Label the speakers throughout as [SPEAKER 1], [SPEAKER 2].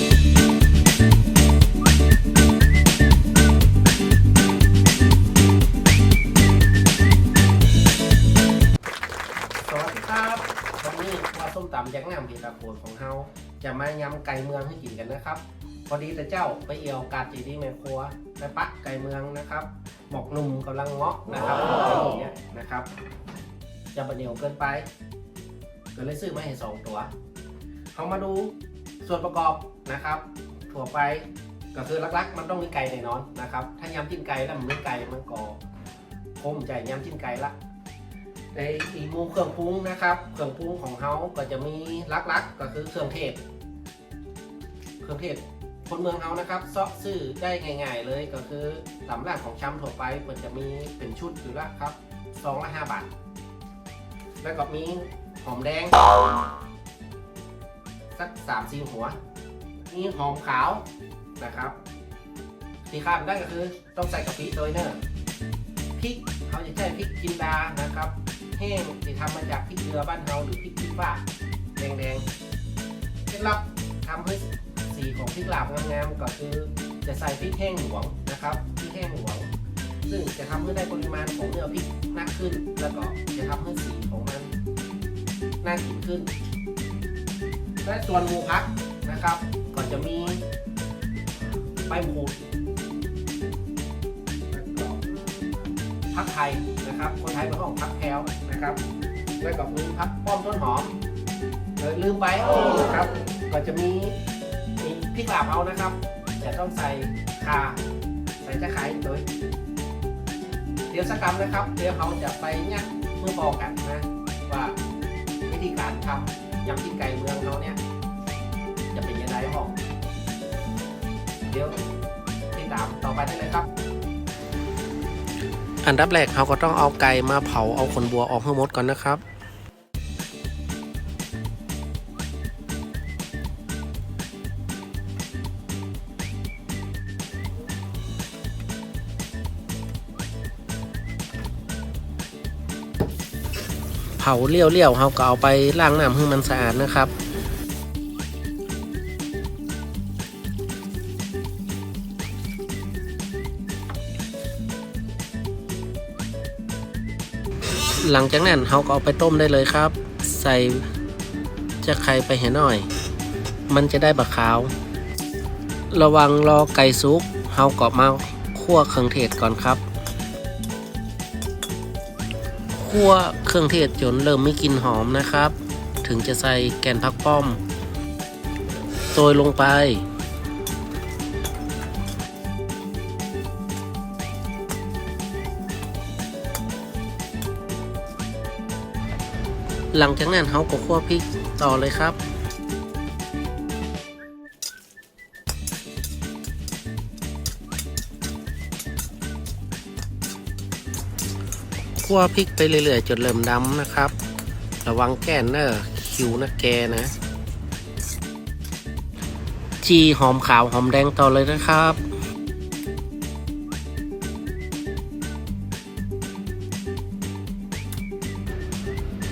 [SPEAKER 1] สวัสดีครับ วันนี้ว่าส้มตำยักษ์งามพีตาโพดของเฮาจะมายำไก่เมืองให้กินกันนะครับ พอดีแต่เจ้าไปเอี่ยวกาดจีดีแม่ครัวไปปะไก่เมืองนะครับ หมอกหนุ่มกำลังเงาะนะครับอย่างเงี้ยนะครับจะบะเหนียวเกินไป ก็เลยซื้อมาให้สองตัว เขามาดู ส่วนประกอบนะครับถั่วไปก็คือลักๆ มันต้องมีไก่แน่นอนนะครับ ถ้ายำจิ้นไก่แล้วมันไม่ไก่มันก็คมใจยำจิ้นไก่ละในอีกหมูเครื่องปรุงนะครับ เครื่องปรุงของเขาก็จะมีลักๆ ก็คือเครื่องเทศ เครื่องเทศคนเมืองเขานะครับซาะซื้อได้ง่าย ๆ เลยก็คือตำร้านของชำทั่วไปมันจะมีเป็นชุดอยู่ล้วครับซองละห้าบาท แล้วก็มีหอมแดง สักสามสี่หัวมีหอมขาวนะครับที่ขาดไม่ได้ก็คือต้องใส่กะปิโดยเนอร์พริกเขาจะใช้พริกจินดานะครับแห้งที่ทำมาจากพริกเกลือบ้านเฮาหรือพริกขี้ฟ้าแดงๆเคล็ดลับทำให้สีของพริกลาบงามๆก็คือจะใส่พริกแห้งหลวงนะครับพริกแห้งหลวงซึ่งจะทำให้ได้ปริมาณของเนื้อพริกมากขึ้น แล้วก็จะทำให้สีของมันน่ากินขึ้น และส่วนหมูพักนะครับ ก็จะมีใบมะกรูดพักไทยนะครับ คนไทยเป็นของพักแพลวนะครับ แล้วก็มีพักป้อมต้นหอมเออลืมไปนะครับ ก็จะมีมีพริกลาบเอานะครับ จะต้องใส่ข่าใส่ตะไคร้โดยเดี๋ยวสักกรรมนะครับ เดี๋ยวเขาจะไปเนี่ยเมื่อบอกกันนะว่าวิธีการทำ ยำกินไก่เมืองเขาเนี่ย จะเป็นยังไงห้องเดี๋ยวติดตามต่อไปได้เลยครับ อันดับแรกเขาก็ต้องเอาไก่มาเผาเอาขนบัวออกให้หมดก่อนนะครับ เผาเลี้ยวๆเขาก็เอาไปล้างน้ำให้มันสะอาดนะครับหลังจากนั้นเขาก็เอาไปต้มได้เลยครับ ใส่จะไข่ไปให้หน่อย มันจะได้บะขาว ระวังรอไก่ซุกเขาก็มาคั่วเครื่องเทศก่อนครับ คั่วเครื่องเทศจนเริ่มไม่กลิ่นหอมนะครับ ถึงจะใส่แกนพักป้อมโรยลงไป หลังจากนั้นเขาก็คั่วพริกต่อเลยครับ คั่วพริกไปเรื่อยๆจนเริ่มดำนะครับ ระวังแก้นเนอร์คิวนะแกนะ จีหอมขาวหอมแดงต่อเลยนะครับ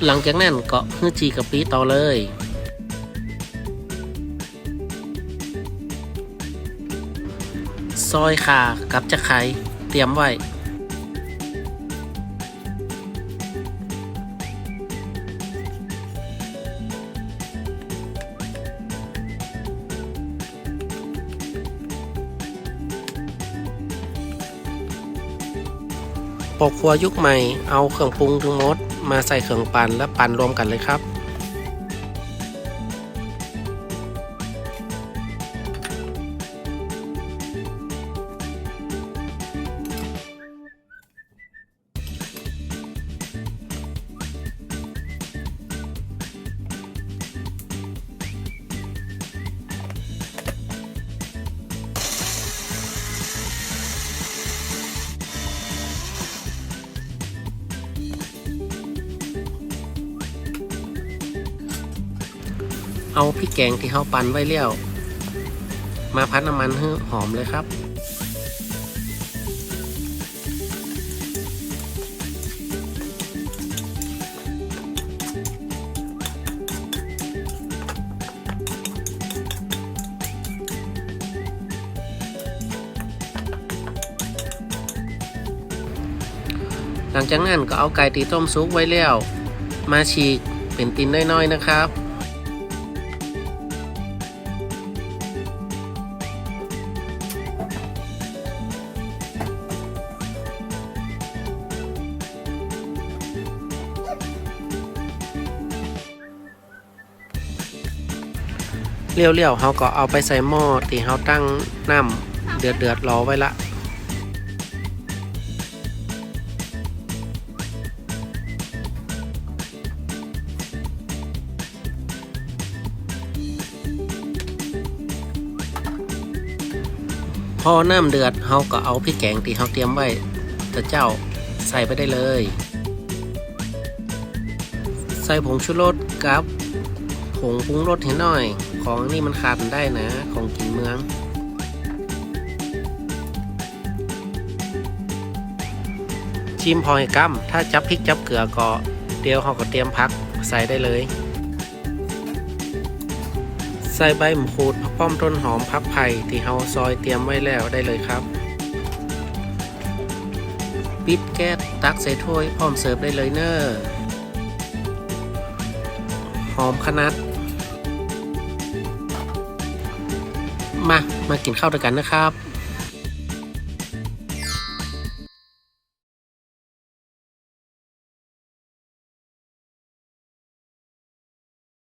[SPEAKER 1] หลังจากนั้นก็ฮือจีกับปีต่อเลย ซอยขากับจะไข่เตรียมไว้ ปกครัวยุคใหม่เอาเครื่องปรุงทั้งหมด มาใส่เครื่องปั่นและปั่นรวมกันเลยครับ เอาพริกแกงที่เขาปั่นไว้เลี้ยว มาพัดน้ำมันให้หอมเลยครับ หลังจากนั้นก็เอาไก่ตีต้มซุปไว้แล้ว มาฉีกเป็นตีนน้อยๆนะครับ เลี้ยวๆเขาก็เอาไปใส่หม้อที่เขาตั้งน้ำเดือดเดือดๆรอไว้ละพอน้ำเดือดเขาก็เอาพริกแกงที่เขาเตรียมไว้แต่เจ้าใส่ไปได้เลย ใส่ผงชูรสกับผงปรุงรสให้หน่อย ของนี่มันขาดได้นะ ของกินเมือง ชิมพอให้กำถ้าจับพริกจับเกลือก็เดี๋ยวเขาก็เตรียมพักใส่ได้เลย ใส่ใบมะกรูดผักป้อมต้นหอมพักไผ่ที่เราซอยเตรียมไว้แล้วได้เลยครับ ปิดแก๊สตักใส่ถ้วยพร้อมเสิร์ฟได้เลยเนอะหอมขนาด มา มากินข้าวด้วยกันนะครับ